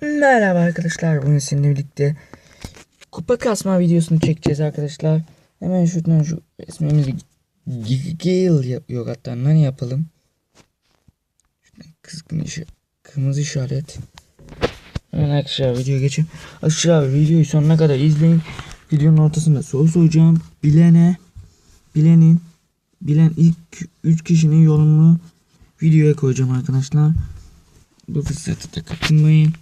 Merhaba arkadaşlar bugün sizinle birlikte kupa kasma videosunu çekeceğiz arkadaşlar. Hemen şuradan şu resmimizi Gale yapıyor hatta ne yapalım. Kızgın kırmızı işaret. Hemen arkadaşlar videoya geçeyim. Aşağı videoyu sonuna kadar izleyin. Videonun ortasında soru soracağım. Bilene bilenin bilen ilk 3 kişinin yorumunu videoya koyacağım arkadaşlar. Bu fırsatı da kaçırmayın.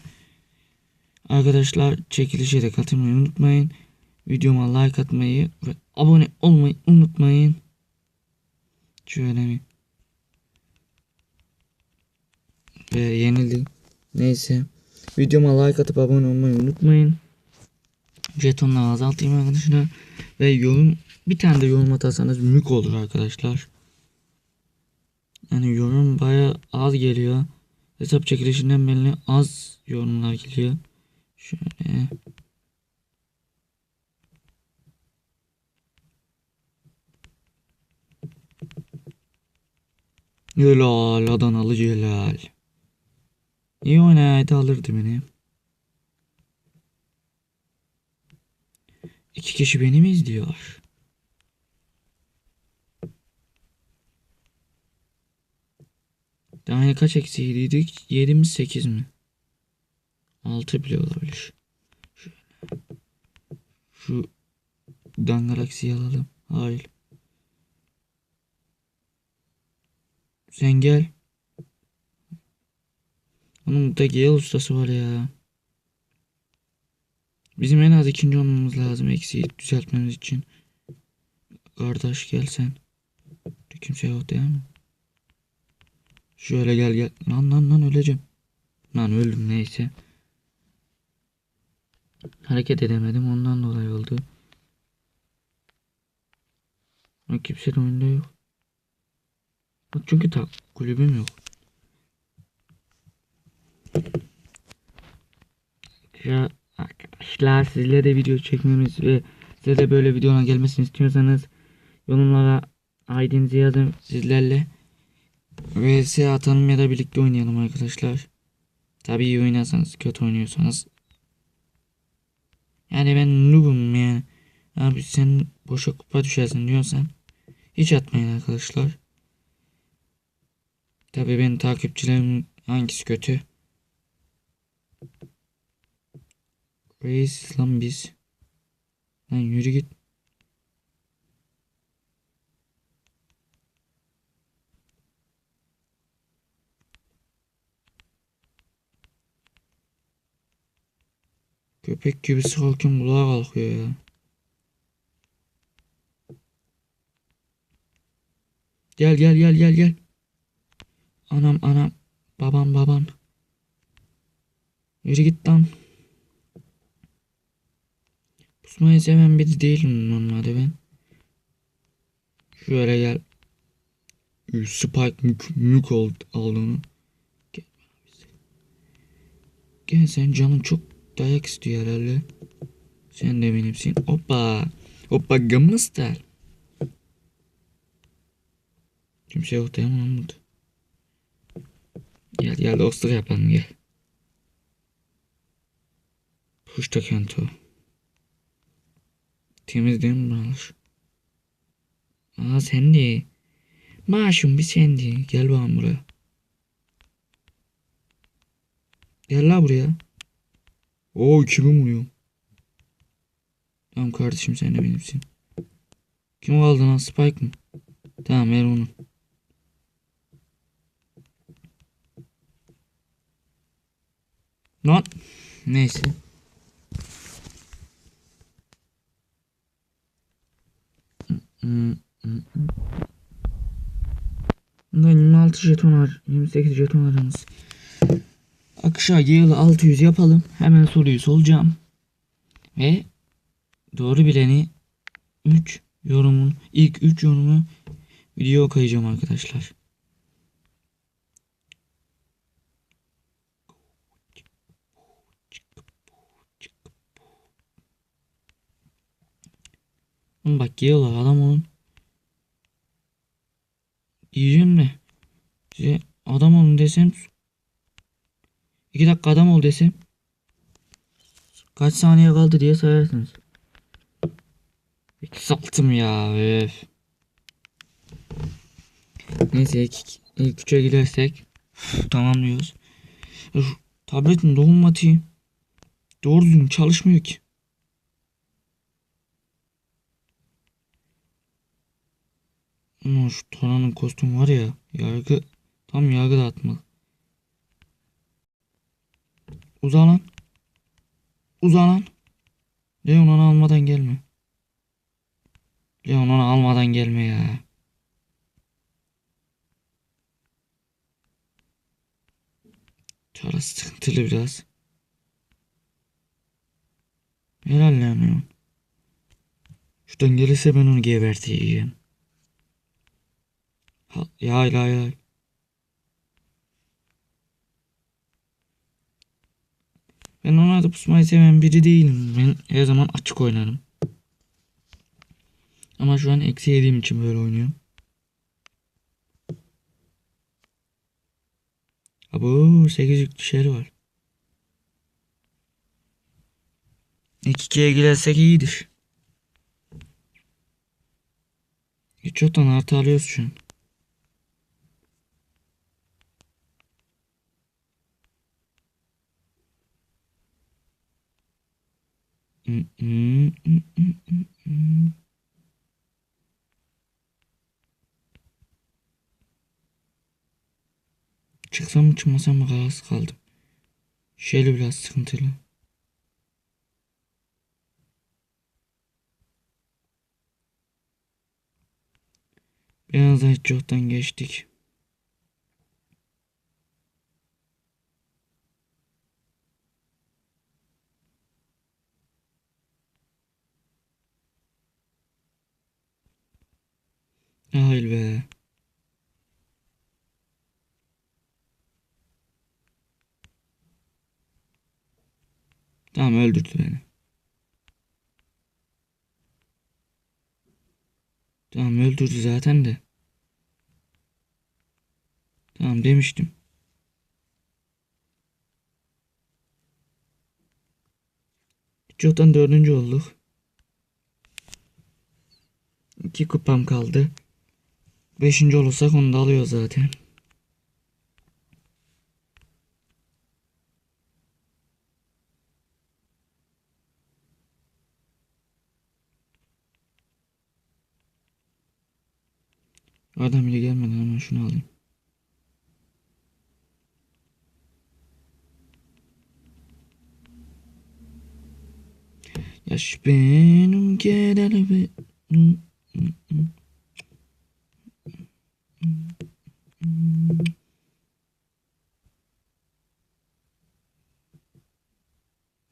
Arkadaşlar çekilişe de katılmayı unutmayın. Videoma like atmayı ve abone olmayı unutmayın. Şöyle bir. Ve yenildim. Neyse. Videoma like atıp abone olmayı unutmayın. Jetonları azaltayım arkadaşlar. Ve yorum bir tane de yorum atarsanız mük olur arkadaşlar. Yani yorum baya az geliyor. Hesap çekilişinden belli az yorumlar geliyor. Şöyle. Celal Adanalı Celal. İyi oynayaydı alırdı beni. İki kişi beni mi izliyor? Daha yeni kaç eksiğiydik? 7 mi 8 mi? 6 bile olabilir. Şu dangalaksiyi alalım. Hayır. Sen gel. Onun da gel ustası var ya. Bizim en az ikinci olmamız lazım eksiği düzeltmemiz için. Kardeş gel sen. Kimse yok değil mi? Şöyle gel gel. Lan lan lan öleceğim. Lan öldüm neyse. Hareket edemedim ondan dolayı oldu. Ama kimse de oyunda yok. Çünkü ta kulübüm yok. Ya arkadaşlar sizle de video çekmemiz ve size de böyle videolar gelmesini istiyorsanız yorumlara ID'nizi yazın sizlerle. VS atalım ya da birlikte oynayalım arkadaşlar. Tabii iyi oynarsanız kötü oynuyorsanız. Yani ben noobum yani. Abi sen boşa kupa düşersin diyorsan hiç atmayın arkadaşlar. Tabii benim takipçilerim hangisi kötü? Reis lan biz. Lan yürü git. Köpek gibi sıkarken bulağa kalkıyor ya. Gel gel gel gel gel. Anam anam. Babam babam. Yürü git lan. Pusmayı seven biri değilim normalde ben. Şöyle gel. Ü, Spike mük, mük aldığını. Gel sen canın çok dayak istiyor herhalde. Sen de benimsin. Hoppa. Hoppa gımıstar. Kimse yok değil mi burada? Gel gel dostluk yapalım gel. Puşta kento. Temiz değil mi buralar? Aa sen de. Maaşım bir sendi. Gel bakalım buraya. Gel la buraya. Oo kimi vuruyor? Tamam kardeşim sen de benimsin. Kim kaldı lan Spike mı? Tamam ver onu. Lan. Neyse. Bundan 26 jeton var. 28 jeton aramız. Akışa yığılı 600 yapalım. Hemen soruyu solacağım. Ve doğru bileni 3 yorumun ilk 3 yorumu video koyacağım arkadaşlar. Bak yiyorlar adam olun. Diyeceğim de size adam olun desem iki dakika adam ol desem Kaç saniye kaldı diye sayarsınız. Saltım ya. Öf. Neyse ilk, ilk üçe girersek üf, tamamlıyoruz. Şu tabletin dokunmatiği doğru düzgün çalışmıyor ki. Şu Tona'nın kostümü var ya yargı tam yargı dağıtmak. Uza lan. Uza lan. Leon onu almadan gelme. Leon onu almadan gelme ya. Çara sıkıntılı biraz. Helal Leon. Şuradan gelirse ben onu geberteyim. Ya ya ya. Ben ona da pusmayı seven biri değilim. Ben her zaman açık oynarım. Ama şu an eksi yediğim için böyle oynuyorum. Abo 8 yüklü şehri var. İlk ikiye girersek iyidir. Hiç yoktan artı alıyoruz şu an. Çıksam mı çıkmasam mı kararsız kaldım. Şöyle biraz sıkıntılı. Biraz da hiç yoktan geçtik. Hayır be. Tamam öldürdü beni. Tamam öldürdü zaten de. Tamam demiştim. Hiç yoktan dördüncü olduk. İki kupam kaldı. Beşinci olursak onu da alıyor zaten. Adam bile gelmeden hemen şunu alayım. Yaş benim geleli benim.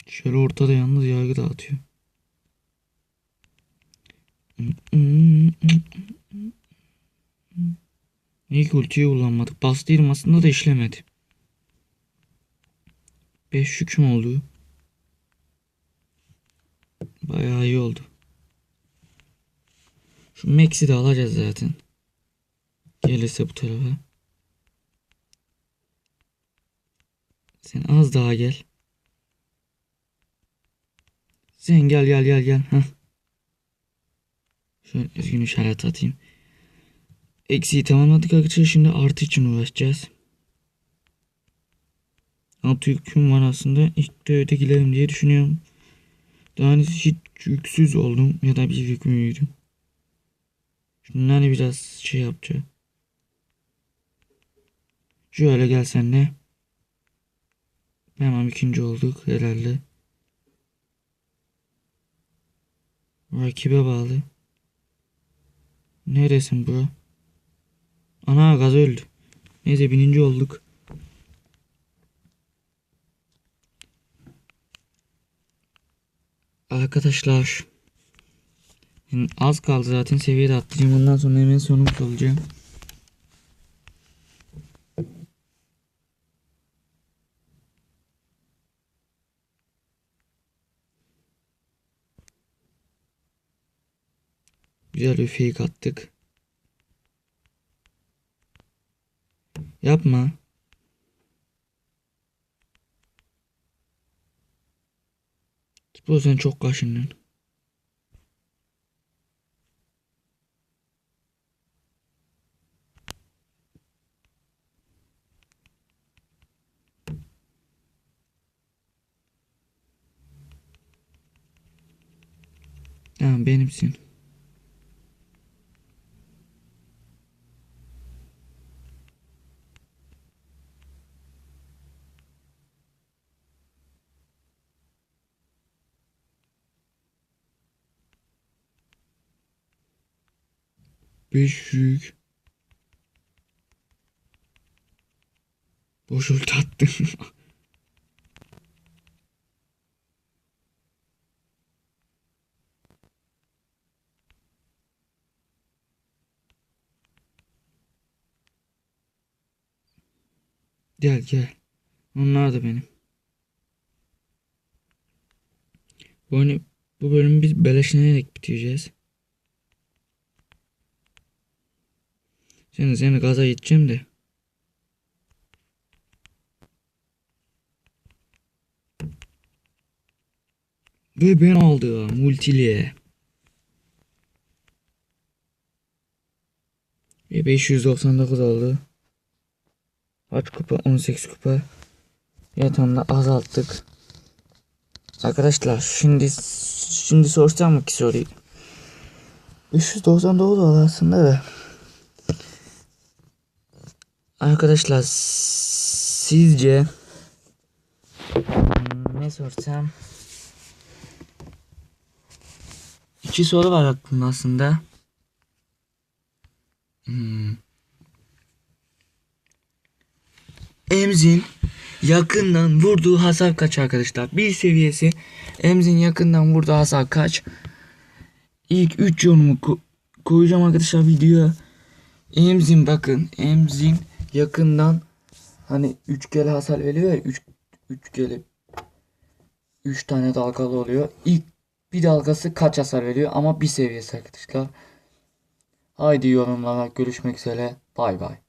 Şöyle ortada yalnız yargı dağıtıyor. İlk ultiyi kullanmadık. Bastıydım aslında da işlemedi. 5 hüküm oldu. Bayağı iyi oldu. Şu Max'i de alacağız zaten. Gelirse bu tarafa. Sen az daha gel. Sen gel gel gel gel. Heh. Şöyle üzgün işaret atayım. Eksiği tamamladık arkadaşlar. Şimdi artı için uğraşacağız. Altı yüküm var aslında. İlk de ötekilerim diye düşünüyorum. Daha önce hiç yüksüz oldum. Ya da bir yükümlüydüm. Şunları biraz şey yapacağım. Şöyle gel senle. Hemen ikinci olduk herhalde. Rakibe bağlı. Neresin bro? Ana gaz öldü. Neyse bininci olduk. Arkadaşlar. Az kaldı zaten seviyede atlayacağım. Ondan sonra hemen sonumuş olacağım. Güzel bir fake attık. Yapma. Bu sen çok kaşındın. Tamam benimsin. Beş yük. Boş ulti attım. gel gel. Onlar da benim. Bu, oyunu- bu bölümü biz beleşlenerek bitireceğiz. Seni seni gaza gideceğim de. Ve ben aldım multiliye. Ve 599 oldu. Kaç kupa? 18 kupa. Yatağını azalttık. Arkadaşlar şimdi şimdi sorsam mı ki soruyu? 599 oldu aslında da. Arkadaşlar sizce ne sorsam iki soru var aklımda aslında. Hmm. Emzin yakından vurduğu hasar kaç arkadaşlar? Bir seviyesi Emzin yakından vurduğu hasar kaç? İlk 3 yorumu ko- koyacağım arkadaşlar videoya. Emzin bakın Emzin yakından hani 3 kere hasar veriyor ya 3 3 kere 3 tane dalgalı oluyor. İlk bir dalgası kaç hasar veriyor ama bir seviyesi arkadaşlar. Haydi yorumlara görüşmek üzere. Bay bay.